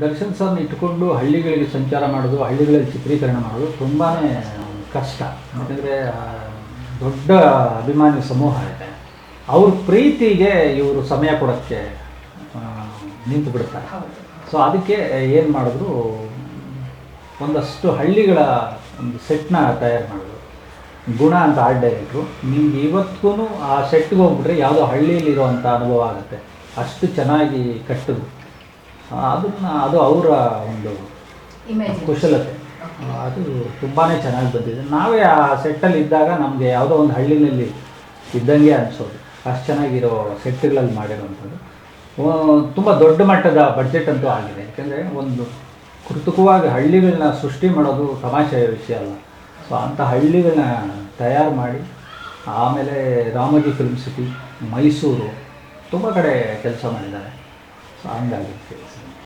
ದರ್ಶನ್ ಇಟ್ಕೊಂಡು ಹಳ್ಳಿಗಳಿಗೆ ಸಂಚಾರ ಮಾಡೋದು, ಹಳ್ಳಿಗಳಲ್ಲಿ ಚಿತ್ರೀಕರಣ ಮಾಡೋದು ತುಂಬಾ ಕಷ್ಟ. ಯಾಕಂದರೆ ದೊಡ್ಡ ಅಭಿಮಾನಿ ಸಮೂಹ ಇದೆ. ಅವ್ರ ಪ್ರೀತಿಗೆ ಇವರು ಸಮಯ ಕೊಡೋಕ್ಕೆ ನಿಂತು ಬಿಡ್ತಾರೆ. ಸೊ ಅದಕ್ಕೆ ಏನು ಮಾಡಿದ್ರು, ಒಂದಷ್ಟು ಹಳ್ಳಿಗಳ ಒಂದು ಸೆಟ್ನ ತಯಾರು ಮಾಡಿದ್ರು. ಗುಣ ಅಂತ ಆರ್ಟ್ ಡೈರೆಕ್ಟ್ರು ನಿಮ್ಗೆ ಇವತ್ತಿಗೂ ಆ ಸೆಟ್ಗೆ ಹೋಗ್ಬಿಟ್ರೆ ಯಾವುದೋ ಹಳ್ಳಿಯಲ್ಲಿರುವಂಥ ಅನುಭವ ಆಗುತ್ತೆ. ಅಷ್ಟು ಚೆನ್ನಾಗಿ ಕಟ್ಟಿದ್ರು. ಅದನ್ನು ಅದು ಅವರ ಒಂದು ಇಮೇಜ್ ಕುಶಲತೆ. ಅದು ತುಂಬಾ ಚೆನ್ನಾಗಿ ಬಂದಿದೆ. ನಾವೇ ಆ ಸೆಟ್ಟಲ್ಲಿ ಇದ್ದಾಗ ನಮಗೆ ಯಾವುದೋ ಒಂದು ಹಳ್ಳಿನಲ್ಲಿ ಇದ್ದಂಗೆ ಅನಿಸೋದು. ಅಷ್ಟು ಚೆನ್ನಾಗಿರೋ ಸೆಟ್ಗಳಲ್ಲಿ ಮಾಡಿರೋವಂಥದ್ದು. ತುಂಬ ದೊಡ್ಡ ಮಟ್ಟದ ಬಡ್ಜೆಟ್ ಅಂತೂ ಆಗಿದೆ. ಯಾಕೆಂದರೆ ಒಂದು ಕೃತಕವಾಗಿ ಹಳ್ಳಿಗಳನ್ನ ಸೃಷ್ಟಿ ಮಾಡೋದು ತಮಾಷೆಯ ವಿಷಯ ಅಲ್ಲ. ಸೊ ಅಂಥ ಹಳ್ಳಿಗಳನ್ನ ತಯಾರು ಮಾಡಿ ಆಮೇಲೆ ರಾಮೋಜಿ ಫಿಲ್ಮ್ ಸಿಟಿ ಮೈಸೂರು ತುಂಬ ಕಡೆ ಕೆಲಸ ಮಾಡಿದ್ದಾರೆ. So I'm done with this.